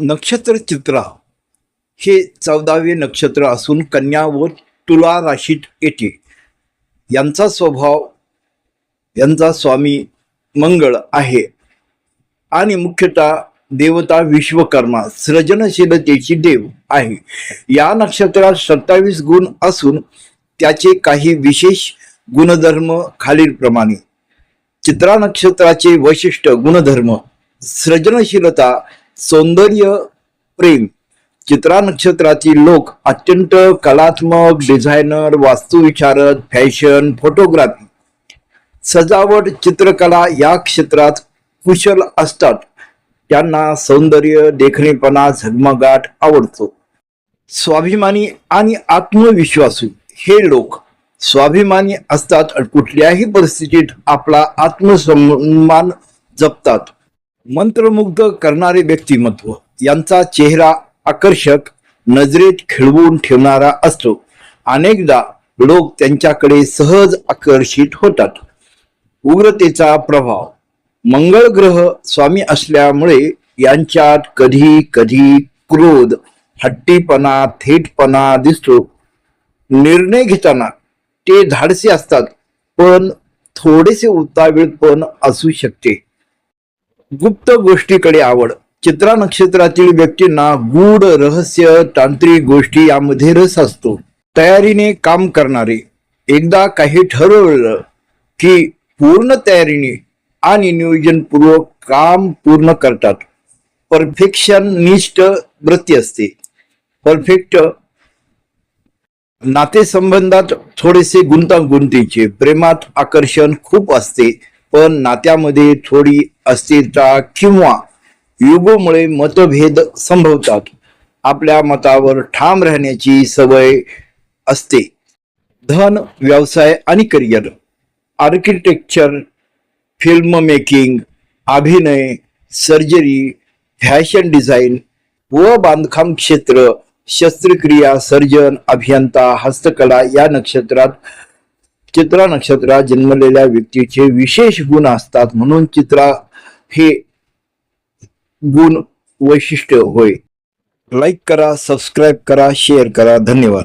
नक्षत्र चित्रा हे चौदावे नक्षत्र असून कन्या व तुला राशीत येते. यांचा स्वभाव यांचा स्वामी मंगळ आहे. आणि मुख्यतः देवता विश्वकर्मा सृजनशीलतेची देव आहे. या नक्षत्रात सत्तावीस गुण असून त्याचे काही विशेष गुणधर्म खालीलप्रमाणे. चित्रा नक्षत्राचे वैशिष्ट्य गुणधर्म सृजनशीलता सौंदर्य प्रेम. चित्रा नक्षत्रातील लोक अत्यंत कलात्मक डिझायनर वास्तुविचारक फॅशन फोटोग्राफी सजावट चित्रकला या क्षेत्रात कुशल असतात. त्यांना सौंदर्य देखणेपणा झगमगाट आवडतो. स्वाभिमानी आणि आत्मविश्वासू हे लोक स्वाभिमानी असतात आणि कुठल्याही परिस्थितीत आपला आत्मसन्मान जपतात. मंत्रमुग्ध करणारे व्यक्तिमत्व यांचा चेहरा आकर्षक नजरेत खिळवून ठेवणारा असतो. अनेकदा लोक त्यांच्याकडे सहज आकर्षित होतात. उग्रतेचा प्रभाव. मंगळ ग्रह स्वामी असल्यामुळे यांच्यात कधी कधी क्रोध हट्टीपणा थेटपणा दिसतो. निर्णय घेताना ते धाडसे असतात पण थोडेसे उतावीळपण असू शकते. गुप्त गोष्टीकडे आवड. चित्रा नक्षत्रातील व्यक्तींना गूढ रहस्य तांत्रिक गोष्टी यामध्ये रस असतो. तयारीने काम करणारे. एकदा काही ठरवलं की पूर्ण तयारीने आणि नियोजनपूर्वक काम पूर्ण करतात. परफेक्शन निष्ठ वृत्ती असते. परफेक्ट नातेसंबंधात थोडेसे गुंतागुंतीचे प्रेमात आकर्षण खूप असते. पण नात्यामध्ये थोडी अस्थिरता किंवा युगोमुळे मतभेद संभवतात. आपल्या मतावर ठाम राहण्याची सवय असते. धन व्यवसाय आणि करिअर आर्किटेक्चर फिल्म मेकिंग अभिनय सर्जरी फॅशन डिझाईन व बांधकाम क्षेत्र शस्त्रक्रिया सर्जन अभियंता हस्तकला या नक्षत्रात चित्रा नक्षत्रात जन्मलेल्या व्यक्तीचे विशेष गुण असतात म्हणून चित्रा हे गुण वैशिष्ट्य होय. लाईक करा सबस्क्राईब करा शेअर करा. धन्यवाद.